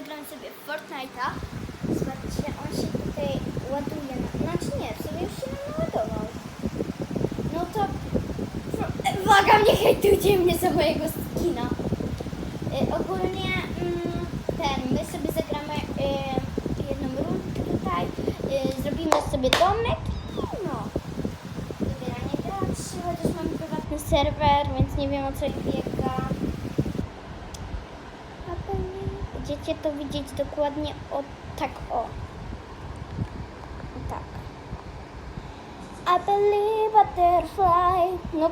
zagramy sobie w Fortnite'a. Zobaczcie, on się tutaj ładuje. Na... Znaczy nie, w sumie już się naładował. No to... e, Uwaga, nie hejtujcie mnie za mojego skina. Y, ogólnie mm, ten, my sobie zagramy y, jedną rundę tutaj, y, zrobimy sobie domek i no. Wybieranie graczy, chociaż mamy prywatny serwer, więc nie wiem o co ich biega. A pewnie będziecie to widzieć dokładnie o tak o. Tak. I believe a butterfly. No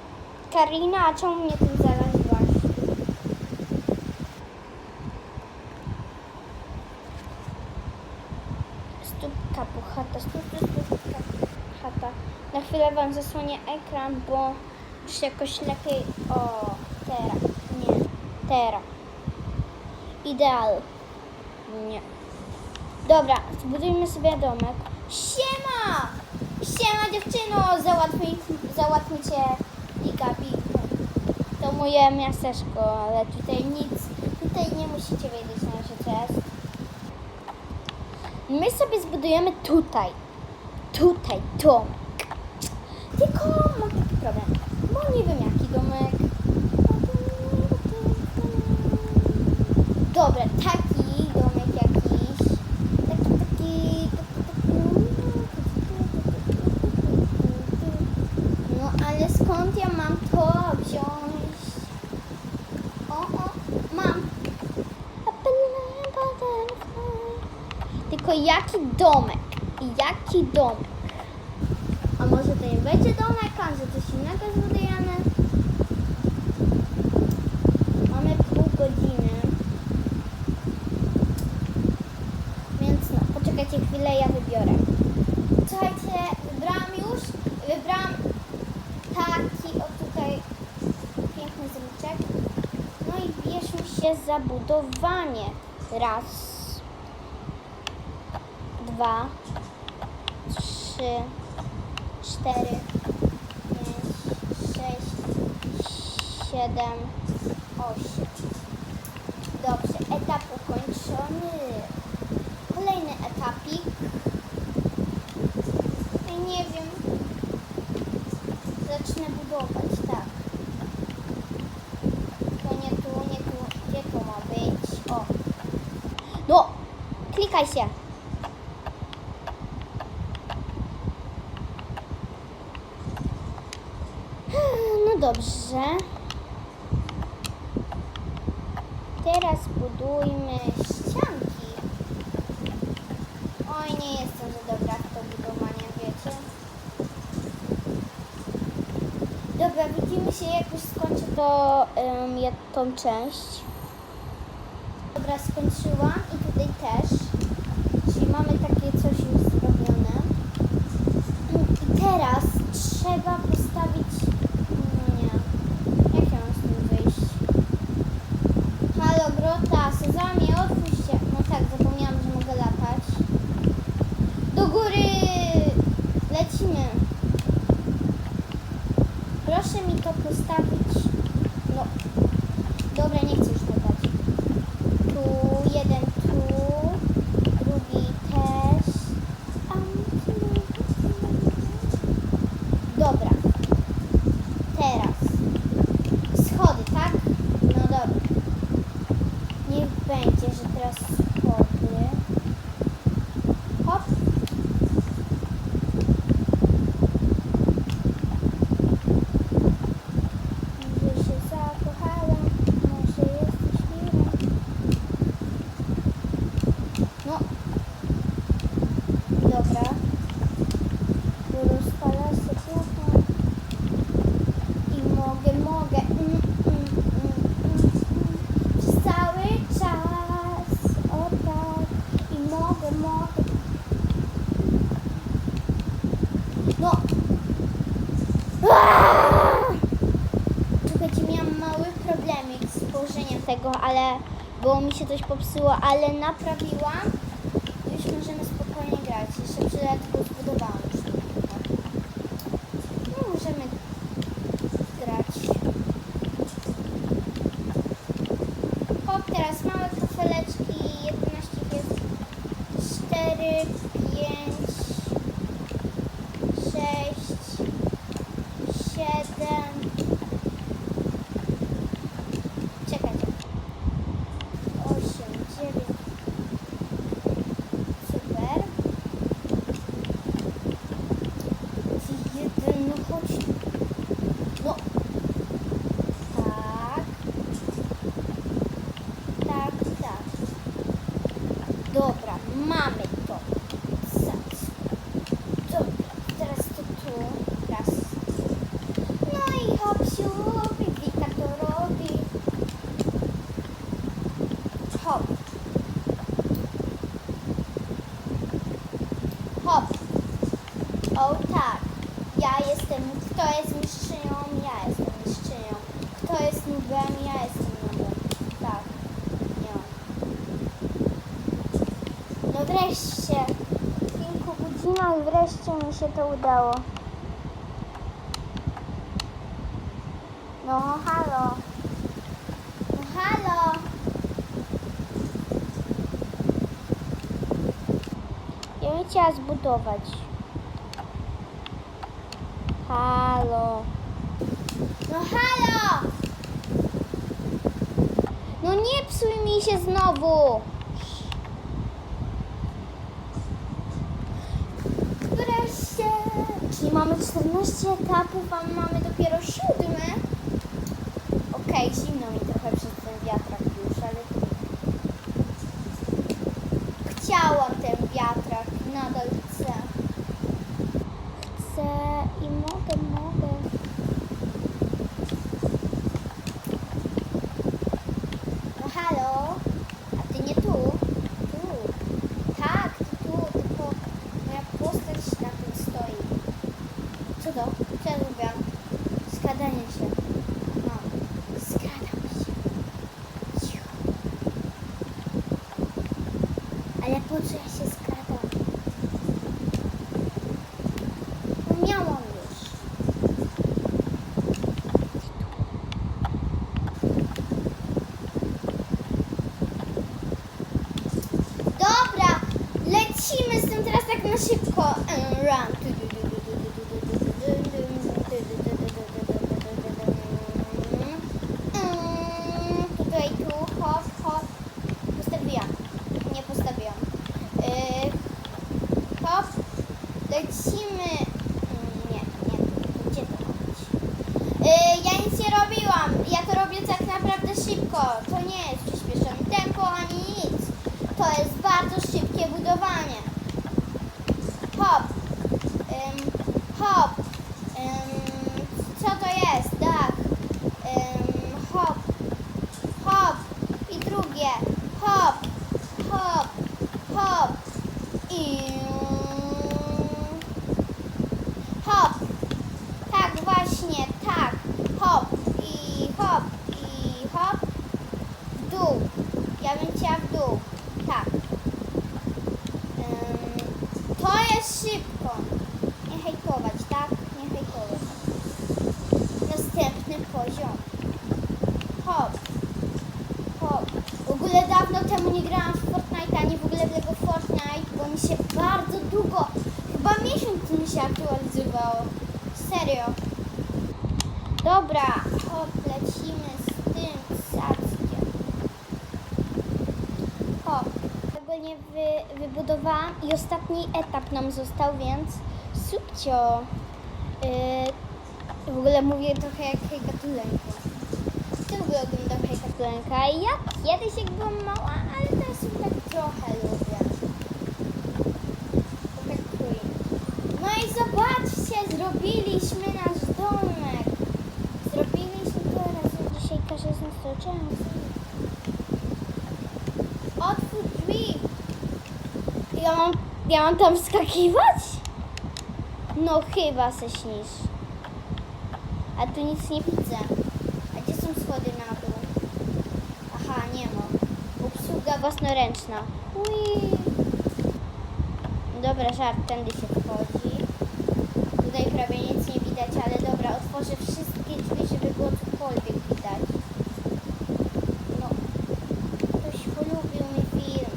Karina, a czemu mnie tym zaraziłaś? Stópka stóp, stóp, stópka puchata. Na chwilę wam zasłonię ekran, bo już jakoś lepiej... O, teraz. Nie, teraz. Ideal. Nie. Dobra, zbudujmy sobie domek. Siema! Siema dziewczyno! Załatwi, załatwicie Pikapi. To moje miasteczko, ale tutaj nic, tutaj nie musicie wiedzieć na razie co jest. My sobie zbudujemy tutaj, tutaj domek. Tylko mam taki problem, bo nie wiem jaki domek. Dobra, taki domek jakiś. Taki, taki. No ale skąd ja mam to wziąć? O, o, mam. Tylko jaki domek? Jaki domek? A może to nie będzie domek, a że coś innego zbudujemy? Mamy pół godziny. Więc no, poczekajcie chwilę, ja wybiorę. Słuchajcie, wybrałam już. Wybrałam taki o tutaj piękny zliczek. No i bierzmy się za budowanie. Raz, dwa, trzy, cztery, pięć, sześć, siedem, osiem. Dobrze, etap ukończony. Kolejny etapik. Nie wiem. Zacznę budować, tak. To nie tu, nie tu. Gdzie to ma być? O. No! Klikaj się. No dobrze. Teraz budujmy ścianki. Oj, nie jestem za dobra w to budowanie, wiecie. Dobra, widzimy się jak już skończę to, um, jak tą część. Dobra, skończyłam i tutaj też. Czyli mamy takie coś już zrobione. I teraz trzeba postawić... Nie. Jak ja mam z tym wyjść? Halo, Sezamie, otwórz się. No tak, zapomniałam, że mogę latać. Do góry! Lecimy. Proszę mi to postawić. No. Dobra, nie chcę już latać. Tu, jeden tu, drugi też. Dobra. Teraz. Schody, tak? No dobra. Niech będzie, że teraz schody. Hop. Może się zakochałam, może jesteś miła. No. Dobra. Tu rozpala się plata. I mogę, mogę. Mm, mm, mm, mm, mm. Przez cały czas. O tak. I mogę, mogę. No. Aaaa! Słuchajcie, miałam mały problemik z położeniem tego, ale bo mi się coś popsuło, ale naprawiłam. Już możemy spokojnie grać. Jeszcze przed tylko zbudowałam już. No, możemy grać. Hop, teraz małe kafeleczki, 11 mamy to. Dobra, teraz to tu. Raz. No i hopsiu, Wika to robi. Hop. Hop. O tak. Ja jestem. Kto jest mistrzynią? Ja jestem mistrzynią. Kto jest nubem? Ja jestem nubem. Tak. Nie. No wreszcie. Kilku godzinach wreszcie mi się to udało. No halo. No halo. Ja bym chciała zbudować. Halo. No halo! No nie psuj mi się znowu! Wreszcie! Mamy 14 etapów, a mamy dopiero siódmy. Okej, zimno mi trochę przez ten wiatrak już, ale chciałam ten wiatrak, nadal chcę. Chcę i mogę, mogę. No halo? A ty nie tu? Tu. Tak, ty tu, tylko moja postać na tym stoi. Co to? Co ja zrobiłam? Skradanie się. No, skradam się. Cicho. Ale po co ja się skradam? No miałam już. Dobra, lecimy z tym teraz tak na szybko. Run. Mm, Tutaj tu, hop, hop. Postawiłam. Nie postawiłam. Yy, hop. Lecimy. Mm, Nie, nie. Gdzie to ma być? Yy, ja nic nie robiłam. Ja to robię tak naprawdę szybko. To nie jest przyspieszone tempo ani nic. To jest bardzo szybkie budowanie. Hop. Hop. Co to jest? Tak. Hop. Hop. I drugie. Hop. Hop. Hop. I... Hop. Tak, właśnie, tak. Hop i hop i hop. W dół. Ja bym chciała w dół. Tak. Ym, to jest szybko. Nie hejtować, tak? Nie hejtować. Następny poziom. Hop. Hop. W ogóle dawno temu nie grałam w Fortnite, ani w ogóle w Lego Fortnite, bo mi się bardzo długo, chyba miesiąc mi się aktualizowało. Serio. Dobra, hop, lecimy z tym sadzkiem. Hop. Ogólnie wy, wybudowałam i ostatni etap nam został, więc subcio. Yy, w ogóle mówię trochę jak Hejka Tulenka. Ty w ogóle oglądam Hejka Tulenka. Ja kiedyś jak byłam mała, ale teraz już tak trochę lubię. Cringe. No i zobaczcie, zrobiliśmy nasz domek. Zrobiliśmy to razem dzisiaj każe z nas często. Otwórz drzwi. Ja mam, ja mam tam wskakiwać? No chyba se śnisz. A tu nic nie widzę. A gdzie są schody na dół? Aha, nie ma. Obsługa własnoręczna. Ui. Dobra, żart, tędy się wchodzi. Tutaj prawie nic nie widać, ale dobra, otworzę wszystkie drzwi, żeby było cokolwiek widać. No, ktoś polubił mi film.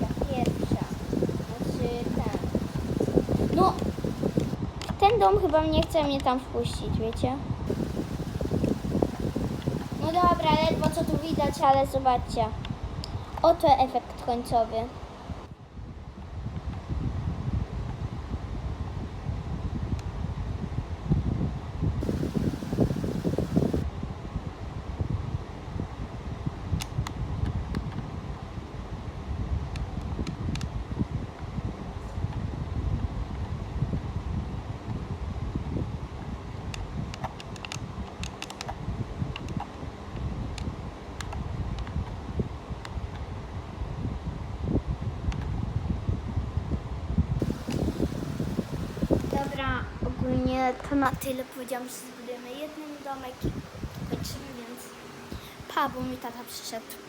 Ja pierwsza. Znaczy ten. No, ten dom chyba nie chce mnie tam wpuścić, wiecie? No dobra, ledwo co tu widać, ale zobaczcie. Oto efekt końcowy. sumie to na tyle powiedziałam, że zbudujemy jeden domek i kończymy, więc pa, bo mi tata przyszedł.